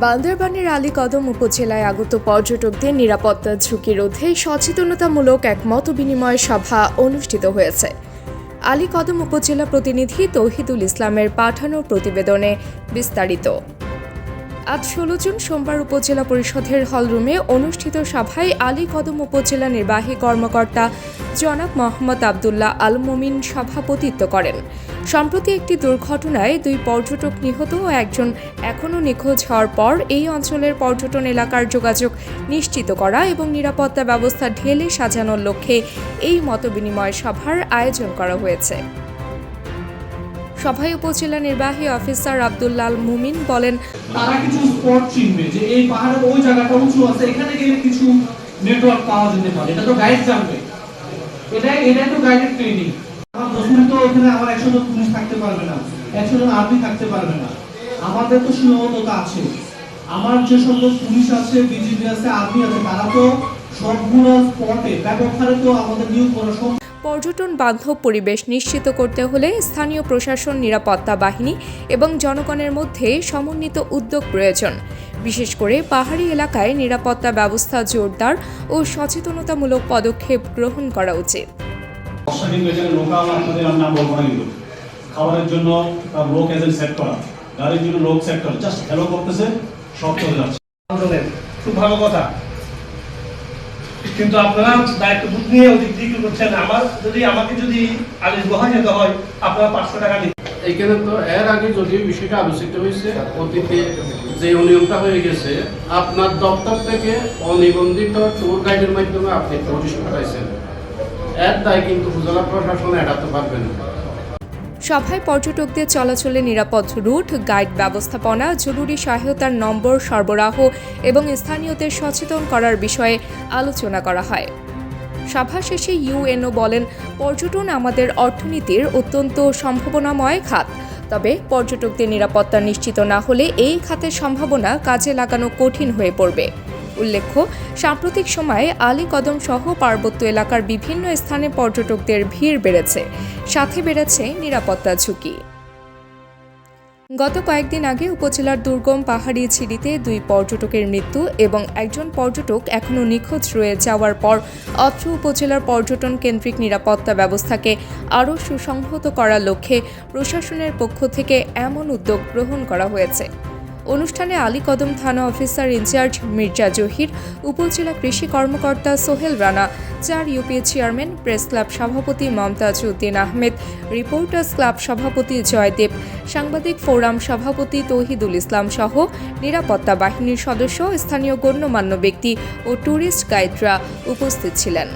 বান্দরবানের আলীকদম উপজেলায় আগত পর্যটকদের নিরাপত্তা ঝুঁকি রোধে সচেতনতামূলক এক মত বিনিময় সভা অনুষ্ঠিত হয়েছে। আলীকদম উপজেলা প্রতিনিধি তৌহিদুল ইসলামের পাঠানো প্রতিবেদনে বিস্তারিত। আজ ষোলো জুন সোমবার উপজেলা পরিষদের হলরুমে অনুষ্ঠিত সভায় আলী কদম উপজেলা নির্বাহী কর্মকর্তা জনাব মোহাম্মদ আবদুল্লাহ আল মুমিন সভাপতিত্ব করেন। সম্প্রতি একটি দুর্ঘটনায় দুই পর্যটক নিহত ও একজন এখনও নিখোঁজ হওয়ার পর এই অঞ্চলের পর্যটন এলাকার যোগাযোগ নিশ্চিত করা এবং নিরাপত্তা ব্যবস্থা ঢেলে সাজানোর লক্ষ্যে এই মতবিনিময় সভার আয়োজন করা হয়েছে। সভায় উপজেলা নির্বাহী অফিসার আবদুল্লাল মুমিন বলেন, তারা কিছু স্পট চিনবে যে এই পাহাড়ের ওই জায়গাটা উঁচু আছে, এখানে গেলে কিছু নেটওয়ার্ক পাওয়া যেতে পারে। এটা তো গাইড জানবে। এটাই এটাই তো গাইডেড ট্রেনিং আমার দোষণ তো ওখানে আমার একশো জন পুলিশ থাকতে পারবে না একশো জন আর্মি থাকতে পারবে না। আমাদের তো সীমাবদ্ধতা আছে। আমার যে সকল পুলিশ আছে বিজিবি আছে আর্মি আছে, তারা তো সবগুলো স্পটে ব্যাপক হারে তো আমাদের নিয়োগ করা সম্ভব পর্যটন বান্ধব পরিবেশ নিশ্চিত করতে হলে স্থানীয় প্রশাসন নিরাপত্তা বাহিনী এবং জনগণের মধ্যে সমন্বিত উদ্যোগ প্রয়োজন। বিশেষ করে পাহাড়ি এলাকায় নিরাপত্তা ব্যবস্থা জোরদার ও সচেতনতামূলক পদক্ষেপ গ্রহণ করা উচিত। খাবারের জন্য তার লোক এজেন্ট সেট করা গাড়ির জন্য লোক সেট করা জাস্ট হ্যালো করতেছে সব চলে যাচ্ছে। খুব ভালো কথা। কিন্তু আপনারা দায়িত্ববোধ নিয়ে অধিক দিকে করছেন। আমার যদি, আমাকে যদি আদেশ বহা যেতে হয়, আপনারা পাঁচশো টাকা দিন। এখানে তো এর আগে যদি বিষয়টা আলোচিত হয়েছে, অতীতে যে অনিয়মটা হয়ে গেছে, আপনার দপ্তর থেকে অনিবন্ধিত ট্যুর গাইডের মাধ্যমে আপনি টুরিস্ট পাঠাইছেন এর দায় কিন্তু উপজেলা প্রশাসন এড়াতে পারবেন না। সভায় পর্যটকদের চলাচলে নিরাপদ রুট, গাইড ব্যবস্থাপনা, জরুরি সহায়তার নম্বর, সরবরাহ এবং স্থানীয়দের সচেতন করার বিষয়ে আলোচনা করা হয়। সভা শেষে ইউএনও বলেন, পর্যটন আমাদের অর্থনীতির অত্যন্ত সম্ভাবনাময় খাত। তবে পর্যটকদের নিরাপত্তা নিশ্চিত না হলে এই খাতের সম্ভাবনা কাজে লাগানো কঠিন হয়ে পড়বে। উল্লেখ্য, সাম্প্রতিক সময়ে আলী কদম সহ পার্বত্য এলাকার বিভিন্ন স্থানে পর্যটকদের ভিড় বেড়েছে। সাথে বেড়েছে নিরাপত্তা ঝুঁকি। গত কয়েকদিন আগে উপজেলার দুর্গম পাহাড়ি ছিড়িতে দুই পর্যটকের মৃত্যু এবং একজন পর্যটক এখনও নিখোঁজ রয়ে যাওয়ার পর অত্র উপজেলার পর্যটন কেন্দ্রিক নিরাপত্তা ব্যবস্থাকে আরও সুসংহত করার লক্ষ্যে প্রশাসনের পক্ষ থেকে এমন উদ্যোগ গ্রহণ করা হয়েছে। অনুষ্ঠানে আলী কদম থানা অফিসার ইনচার্জ মির্জা জহির, উপজেলা কৃষি কর্মকর্তা সোহেল রানা, চার ইউপি চেয়ারম্যান, প্রেস ক্লাব সভাপতি মমতাজ উদ্দিন আহমেদ, রিপোর্টার্স ক্লাব সভাপতি জয়দেব, সাংবাদিক ফোরাম সভাপতি তৌহিদুল ইসলাম সহ নিরাপত্তা বাহিনীর সদস্য স্থানীয় গণ্যমান্য ব্যক্তি ও ট্যুরিস্ট গাইডরা উপস্থিত ছিলেন।